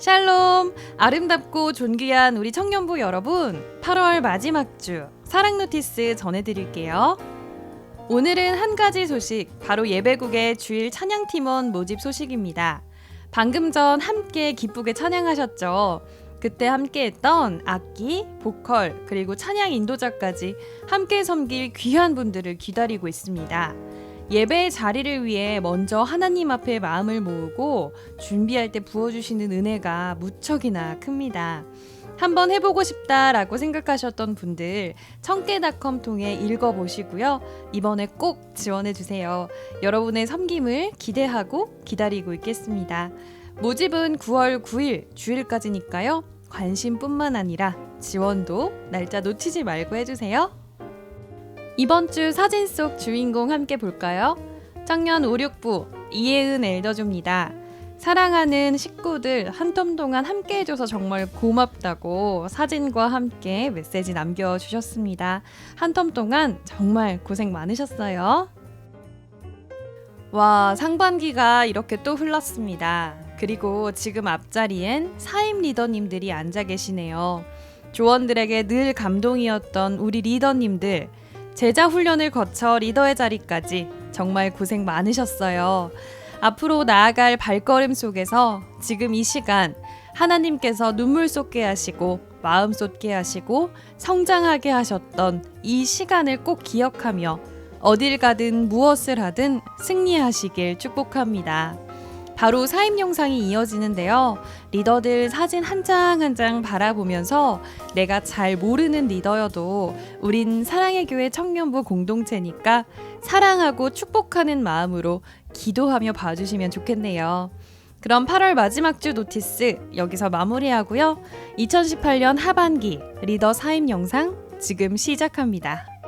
샬롬! 아름답고 존귀한 우리 청년부 여러분, 8월 마지막 주 사랑 노티스 전해드릴게요. 오늘은 한 가지 소식, 바로 예배국의 주일 찬양팀원 모집 소식입니다. 방금 전 함께 기쁘게 찬양하셨죠. 그때 함께했던 악기, 보컬, 그리고 찬양 인도자까지 함께 섬길 귀한 분들을 기다리고 있습니다. 예배의 자리를 위해 먼저 하나님 앞에 마음을 모으고 준비할 때 부어주시는 은혜가 무척이나 큽니다. 한번 해보고 싶다라고 생각하셨던 분들 청계닷컴 통해 읽어보시고요. 이번에 꼭 지원해주세요. 여러분의 섬김을 기대하고 기다리고 있겠습니다. 모집은 9월 9일 주일까지니까요. 관심뿐만 아니라 지원도 날짜 놓치지 말고 해주세요. 이번 주 사진 속 주인공 함께 볼까요? 청년 5, 6부 이혜은 엘더주입니다. 사랑하는 식구들 한 텀 동안 함께 해줘서 정말 고맙다고 사진과 함께 메시지 남겨주셨습니다. 한 텀 동안 정말 고생 많으셨어요. 와, 상반기가 이렇게 또 흘렀습니다. 그리고 지금 앞자리엔 사임 리더님들이 앉아 계시네요. 조원들에게 늘 감동이었던 우리 리더님들, 제자 훈련을 거쳐 리더의 자리까지 정말 고생 많으셨어요. 앞으로 나아갈 발걸음 속에서 지금 이 시간 하나님께서 눈물 쏟게 하시고 마음 쏟게 하시고 성장하게 하셨던 이 시간을 꼭 기억하며 어딜 가든 무엇을 하든 승리하시길 축복합니다. 바로 사임 영상이 이어지는데요. 리더들 사진 한 장 한 장 바라보면서 내가 잘 모르는 리더여도 우린 사랑의 교회 청년부 공동체니까 사랑하고 축복하는 마음으로 기도하며 봐주시면 좋겠네요. 그럼 8월 마지막 주 노티스 여기서 마무리하고요. 2018년 하반기 리더 사임 영상 지금 시작합니다.